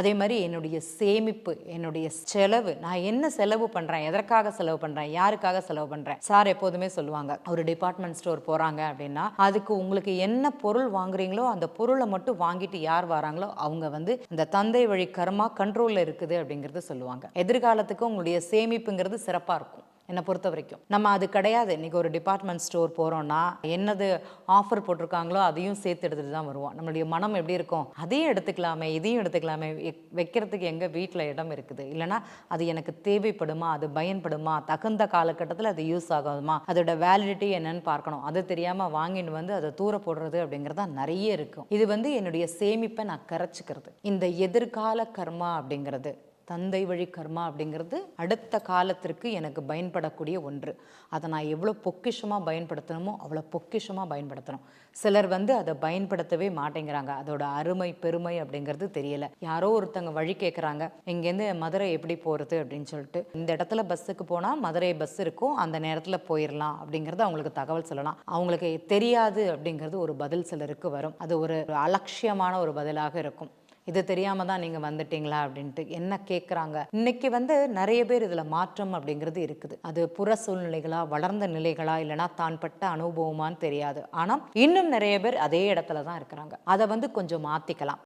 அதே மாதிரி என்னுடைய சேமிப்பு என்னுடைய செலவு. நான் என்ன செலவு பண்ணுறேன் எதற்காக செலவு பண்ணுறேன் யாருக்காக செலவு பண்ணுறேன் சார் எப்போதுமே சொல்லுவாங்க ஒரு டிபார்ட்மெண்ட் ஸ்டோர் போகிறாங்க அப்படின்னா அதுக்கு உங்களுக்கு என்ன பொருள் வாங்குறீங்களோ அந்த பொருளை மட்டும் வாங்கிட்டு யார் வராங்களோ அவங்க வந்து இந்த தந்தை வழி கர்மா கண்ட்ரோலில் இருக்குது அப்படிங்கிறது சொல்லுவாங்க. எதிர்காலத்துக்கு உங்களுடைய சேமிப்புங்கிறது சிறப்பாக இருக்கும். என்னை பொறுத்த வரைக்கும். நம்ம அது கிடையாது. இன்றைக்கி ஒரு டிபார்ட்மெண்ட் ஸ்டோர் போகிறோன்னா என்னது ஆஃபர் போட்டிருக்காங்களோ அதையும் சேர்த்து எடுத்துகிட்டு தான் வருவோம். நம்மளுடைய மனம் எப்படி இருக்கும்? அதையும் எடுத்துக்கலாமே இதையும் எடுத்துக்கலாமே. வெ- வைக்கிறதுக்கு எங்கள் வீட்டில் இடம் இருக்குது? இல்லைன்னா அது எனக்கு தேவைப்படுமா? அது பயன்படுமா? தகுந்த காலகட்டத்தில் அது யூஸ் ஆகாதுமா? அதோட வேலிடிட்டி என்னன்னு பார்க்கணும். அது தெரியாமல் வாங்கிட்டு வந்து அதை தூர போடுறது அப்படிங்கிறது தான் நிறைய இருக்கும். இது வந்து என்னுடைய சேமிப்பை நான் கரைச்சிக்கிறது. இந்த எதிர்கால கர்மா அப்படிங்கிறது. தந்தை வழி கர்மா அப்படிங்கிறது அடுத்த காலத்திற்கு எனக்கு பயன்படக்கூடிய ஒன்று. அதை நான் எவ்வளோ பொக்கிஷமாக பயன்படுத்தணுமோ அவ்வளோ பொக்கிஷமாக பயன்படுத்தணும். சிலர் வந்து அதை பயன்படுத்தவே மாட்டேங்கிறாங்க. அதோட அருமை பெருமை அப்படிங்கிறது தெரியல. யாரோ ஒருத்தங்க வழி கேட்குறாங்க இங்கேருந்து மதுரை எப்படி போகிறது அப்படின்னு சொல்லிட்டு. இந்த இடத்துல பஸ்ஸுக்கு போனால் மதுரை பஸ் இருக்கும். அந்த நேரத்தில் போயிடலாம் அப்படிங்கிறது அவங்களுக்கு தகவல் சொல்லலாம். அவங்களுக்கு தெரியாது அப்படிங்கிறது ஒரு பதில் சிலருக்கு வரும். அது ஒரு அலட்சியமான ஒரு பதிலாக இருக்கும். இது தெரியாம தான் நீங்க வந்துட்டீங்களா அப்படின்ட்டு என்ன கேட்குறாங்க இன்னைக்கு வந்து நிறைய பேர் இதுல மாற்றம் அப்படிங்கிறது இருக்குது. அது புற சூழ்நிலைகளா வளர்ந்த நிலைகளா இல்லைன்னா தான் பட்ட அனுபவமான்னு தெரியாது. ஆனா இன்னும் நிறைய பேர் அதே இடத்துல தான் இருக்கிறாங்க. அதை வந்து கொஞ்சம் மாத்திக்கலாம்.